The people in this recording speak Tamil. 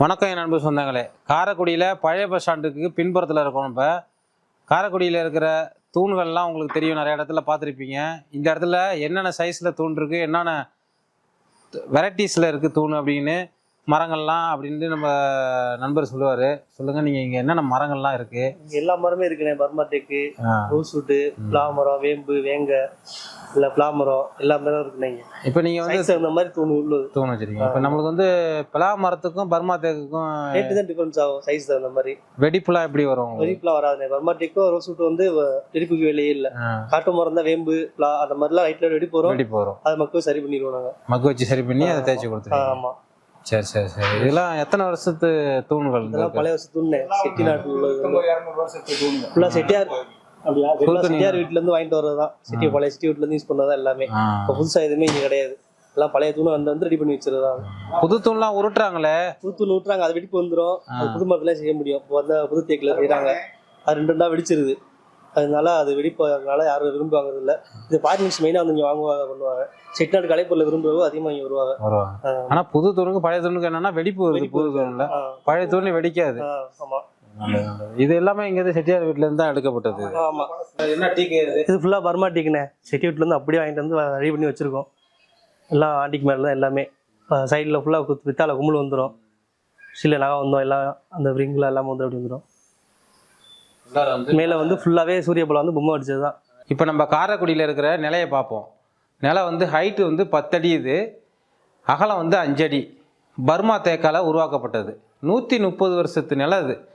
வணக்கம் என் அன்பு சொந்தங்களே. காரைக்குடியில் பழைய பஸ் ஸ்டாண்டுக்கு பின்புறத்தில் இருக்கோம் இப்போ. காரைக்குடியில் இருக்கிற தூண்கள்லாம் உங்களுக்கு தெரியும் நிறைய இடத்துல பார்த்துருப்பீங்க. இந்த இடத்துல என்னென்ன சைஸில் தூண் இருக்குது என்னென்ன வெரைட்டிஸில் இருக்குது தூண் அப்படின்னு மரங்கள்லாம் அப்படின்ட்டு நம்ம நண்பர் சொல்லுவார். சொல்லுங்கள் நீங்கள் இங்கே என்னென்ன மரங்கள்லாம் இருக்குது இங்க எல்லா மரமே இருக்குண்ணே. பர்மாட்டெக்கு ரோஸ் வுட்டு பிளா மரம் வேம்பு வேங்க இல்ல பிளா மரம் எல்லா மரம் இருக்குண்ணே இப்போ நீங்கள் வந்து அந்த மாதிரி தூண் உள்ளது. தூண் வச்சுருக்கீங்க. இப்போ நம்மளுக்கு வந்து பலா மரத்துக்கும் பர்மா தேக்குக்கும் ரேட்டு தான் டிஃபரன்ஸ் ஆகும் சைஸ் அந்த மாதிரி. வெடிப்புலாம் எப்படி வரும் வெடிப்புலாம் வராதுண்ணே. பர்மாட்டெக்கும் ரோஸ் வுட்டு வந்து வெடிப்புக்கு வேலையே இல்ல. காட்டு மரம் தான் வேம்பு பிளா அந்த மாதிரிலாம் லைட்ல வெடிப்பு வரும். வெடிப்பு வரும். அது மக்கள் சரி பண்ணிடுவோம் நாங்க. மக்கு வச்சு சரி பண்ணி அதை தேய்ச்சி ஆ, கொடுத்துருவீங்க. ஆமா. சரி சரி சரி. இதெல்லாம் எத்தனை வருஷத்து தூண்கள் இதெல்லாம்? பழைய வருஷம் தூண்ணே செட்டி நாட்டு உள்ளது ஃபுல்லா செட்டியார். அப்படியா? செட்டியார் வீட்டுல இருந்து வாங்கிட்டு வர்றதுதான் சிட்டி பழைய சிட்டி வீட்டுல இருந்து யூஸ் பண்ணதான் எல்லாமே. இப்போ புதுசா எதுவுமே இங்க கிடையாது. எல்லாம் பழைய தூணை வந்து வந்து ரெடி பண்ணி வச்சிருதான் புது தூண்லாம் உருட்டுறாங்களே? புது தூண் ஊட்டுறாங்க அது வெடிப்பு வந்துடும் அது புது மரத்துல செய்ய முடியும். இப்போ வந்து புது தேக்கில் செய்யறாங்க அது ரெண்டு ரெண்டா வெடிச்சிருது. அதனால அது வெடிப்பதனால யாரும் விரும்புவாங்க இல்ல. இது பார்ட்னர்ஸ் மெயினாக வந்து இங்கே வாங்குவாங்க பண்ணுவாங்க. செட்டிநாடு கலைப்பொருளை விரும்புறவங்க அதிகமாக இங்கே வருவாங்க. வருவாங்க. ஆ. ஆனா புது தூணுக்கு பழைய தூணுக்கு என்னன்னா வெடிப்பு வருது புது தூண்ல ஆ, பழைய தூண்ல வெடிக்காது. ஆ, ஆமா. இது எல்லாமே இங்க இருந்து செட்டியார் வீட்ல இருந்து தான் எடுக்கப்பட்டது. ஆமா. என்ன டீ இது? இது ஃபுல்லாக பர்மாட்டிக்குண்ணே செட்டி வீட்டுல இருந்து அப்படியே வாங்கிட்டு வந்து ரெடி பண்ணி வச்சிருக்கோம். எல்லாம் ஆண்டிக்கு மேலே தான் எல்லாமே சைடில் ஃபுல்லாக பித்தால கும்பல் வந்துடும் சில நகை வந்தோம் எல்லாம் அந்த ரிங்கில் எல்லாமே வந்து அப்படி வந்துடும் மேலே வந்து ஃபுல்லாகவே சூரிய பலம் வந்து பொம்மை அடிச்சது தான் இப்போ நம்ம காரைக்குடியில் இருக்கிற நிலையை பார்ப்போம். நிலை வந்து ஹைட்டு வந்து பத்தடி இது அகலம் வந்து அஞ்சடி. பர்மா தேக்கால உருவாக்கப்பட்டது. நூற்றி முப்பது வருஷத்து நிலம் அது.